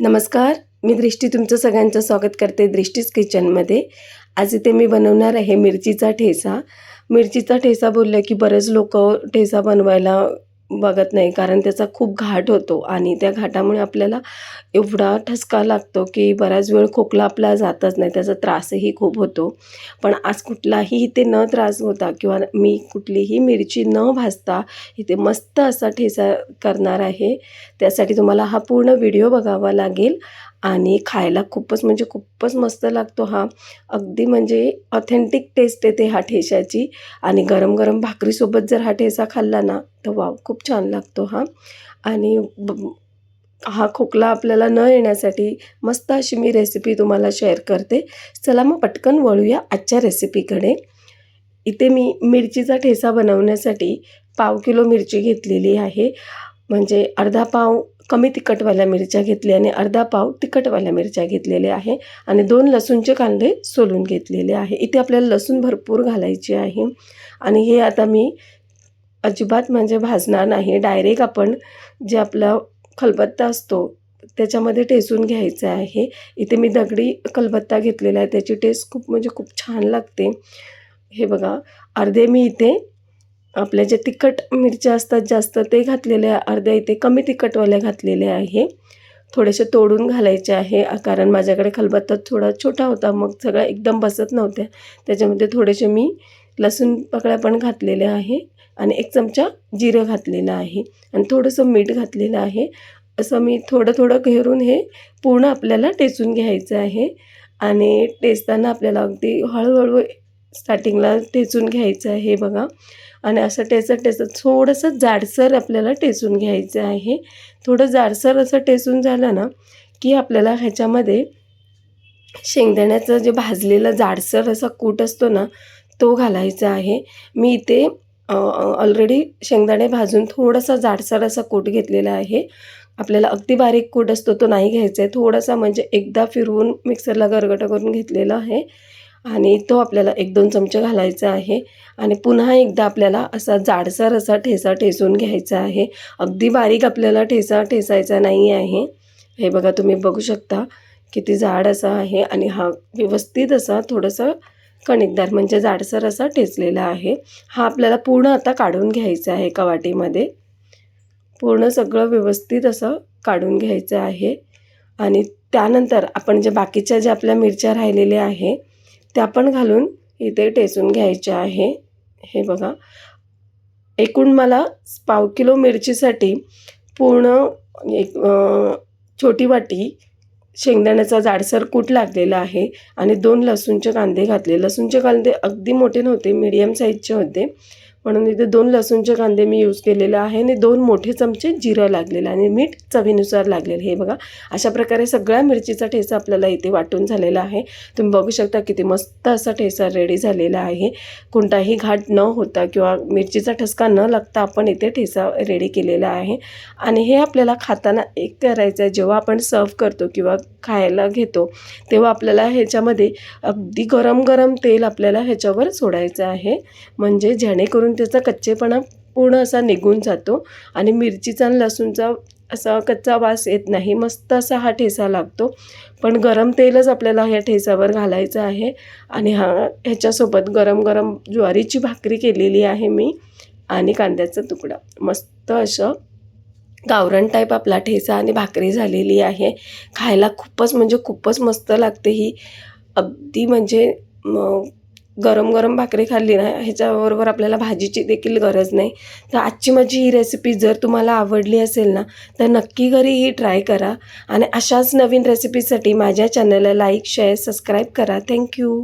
नमस्कार मी दृष्टी तुमचं सगळ्यांचं स्वागत करते दृष्टीच किचनमध्ये. आज इथे मी बनवणार आहे मिरचीचा ठेचा मिरचीचा ठेचा बोललं की बरेच लोक ठेचा बनवायला बघत नाही कारण त्याचा खूप घाट होतो आणि त्या घाटामुळे आपल्याला एवढा ठसका लागतो की बराच वेळ खोकला आपला जातच नाही त्याचा त्रासही खूप होतो. पण आज कुठलाही इथे न त्रास होता किंवा मी कुठलीही मिरची न भाजता इथे मस्त असा ठेचा करणार आहे त्यासाठी तुम्हाला हा पूर्ण व्हिडिओ बघावा लागेल. आणि खायला खूपच म्हणजे खूपच मस्त लागतो हा. अगदी म्हणजे ऑथेंटिक टेस्ट येते हा ठेशाची. आणि गरम गरम भाकरीसोबत जर हा ठेचा खाल्ला ना तर वाव खूप छान लागतो हा. आणि ब- हा खोकला आपल्याला न येण्यासाठी मस्त अशी मी रेसिपी तुम्हाला शेअर करते. चला मग पटकन वळूया आजच्या रेसिपीकडे इथे मी मिरचीचा ठेचा बनवण्यासाठी पाव किलो मिरची घेतलेली आहे. म्हणजे अर्धा पाव कमी तिखटवाल्या मिरच्या घेतल्या आणि अर्धा पाव तिखटवाल्या मिरच्या घेतलेल्या आहे. आणि दोन लसूणचे कांदे सोलून घेतलेले आहे. इथे आपल्याला लसूण भरपूर घालायची आहे. आणि हे आता मी अजिबात म्हणजे भाजणार नाही. डायरेक्ट आपण जे आपला खलबत्ता असतो त्याच्यामध्ये टेसून घ्यायचं आहे. इथे मी दगडी खलबत्ता घेतलेला आहे. त्याची टेस्ट खूप म्हणजे खूप छान लागते. हे बघा अर्धे मी इथे आपल्या जे तिखट मिरच्या असतात जास्त ते घातलेल्या अर्ध्या इथे कमी तिखटवाल्या घातलेल्या आहे. थोडेसे तोडून घालायचे आहे कारण माझ्याकडे खलबत्ता थोडा छोटा होता मग सगळ्या एकदम बसत नव्हत्या. त्याच्यामध्ये थोडेसे मी लसूण पकड्या पण घातलेले आहे आणि एक चमचा जिरं घातलेलं आहे आणि थोडंसं मीठ घातलेलं आहे. असं मी थोडं थोडं घेरून हे पूर्ण आपल्याला टेचून घ्यायचं आहे आणि टेचताना आपल्याला अगदी हळूहळू स्टार्टिंगला टेचून घ्यायचं आहे बघा. आणि असं टेचत टेचत थोडंसं जाडसर आपल्याला टेचून घ्यायचं आहे. थोडं जाडसर असं टेचून झालं ना की आपल्याला ह्याच्यामध्ये शेंगदाण्याचं जे भाजलेलं जाडसर असा कूट असतो ना तो घालायचा आहे. मी इथे ऑलरेडी शेंगदाणे भाजून थोडासा जाडसर असा कूट घेतलेला आहे. आपल्याला अगदी बारीक कूट असतो तो नाही घ्यायचा आहे. थोडासा म्हणजे एकदा फिरवून मिक्सरला गरगटा करून घेतलेला आहे. आणि तो आपल्याला एक दोन चमचे घालायचा आहे. आणि पुन्हा एकदा आपल्याला असा जाडसर असा ठेचा ठेसून घ्यायचा आहे. अगदी बारीक आपल्याला ठेचा ठेसायचा नाही आहे. हे बघा तुम्ही बघू शकता किती जाड असा आहे आणि हा व्यवस्थित असा थोडंसं कणिकदार म्हणजे जाडसर असा ठेचलेला आहे. हा आपल्याला पूर्ण आता काढून घ्यायचा आहे एका वाटीमध्ये. पूर्ण सगळं व्यवस्थित असं काढून घ्यायचं आहे. आणि त्यानंतर आपण जे बाकीच्या ज्या आपल्या मिरच्या राहिलेल्या आहे त्या पण घालून इथे टेचून घ्यायच्या आहे. हे बघा. एकूण मला पाव किलो मिरचीसाठी पूर्ण एक छोटी वाटी शेंगदाण्याचा जाडसर कूट लागलेला आहे आणि दोन लसूणचे कांदे घातले. लसूणचे कांदे अगदी मोठे नव्हते मीडियम साईजचे होते. म्हणून इथे दोन लसूणचे कांदे मी यूज केलेले आहे आणि दोन मोठे चमचे जिरं लागलेलं आणि मीठ चवीनुसार लागलेलं हे बघा अशा प्रकारे सगळ्या मिरचीचा ठेचा आपल्याला इथे वाटून झालेला आहे. तुम्ही बघू शकता किती मस्त असा ठेचा रेडी झालेला आहे. कोणताही घाट न होता किंवा मिरचीचा ठसका न लागता आपण इथे ठेचा रेडी केलेला आहे. आणि हे आपल्याला खाताना एक करायचं आहे. जेव्हा आपण सर्व करतो किंवा खायला घेतो तेव्हा आपल्याला ह्याच्यामध्ये अगदी गरम गरम तेल आपल्याला ह्याच्यावर सोडायचं आहे. म्हणजे जेणेकरून त्याचा कच्चेपणा पूर्ण असा निघून जातो आणि मिरचीचा आणि लसूणचा असा कच्चा वास येत नाही. मस्त असा हा ठेचा लागतो. पण गरम तेलच आपल्याला ह्या ठेचावर घालायचं आहे. आणि हा ह्याच्यासोबत गरम गरम ज्वारीची भाकरी केलेली आहे मी आणि कांद्याचा तुकडा. मस्त असं गावरण टाईप आपला ठेचा आणि भाकरी झालेली आहे. खायला खूपच म्हणजे खूपच मस्त लागते ही. अगदी म्हणजे गरम गरम भाकरी खाल्ली ना ह्याच्याबरोबर आपल्याला भाजीची देखील गरज नाही. तर आजची माझी ही रेसिपी जर तुम्हाला आवडली असेल ना तर नक्की घरी ही ट्राय करा आणि अशाच नवीन रेसिपीसाठी माझ्या चॅनलला लाईक शेअर सबस्क्राईब करा. Thank you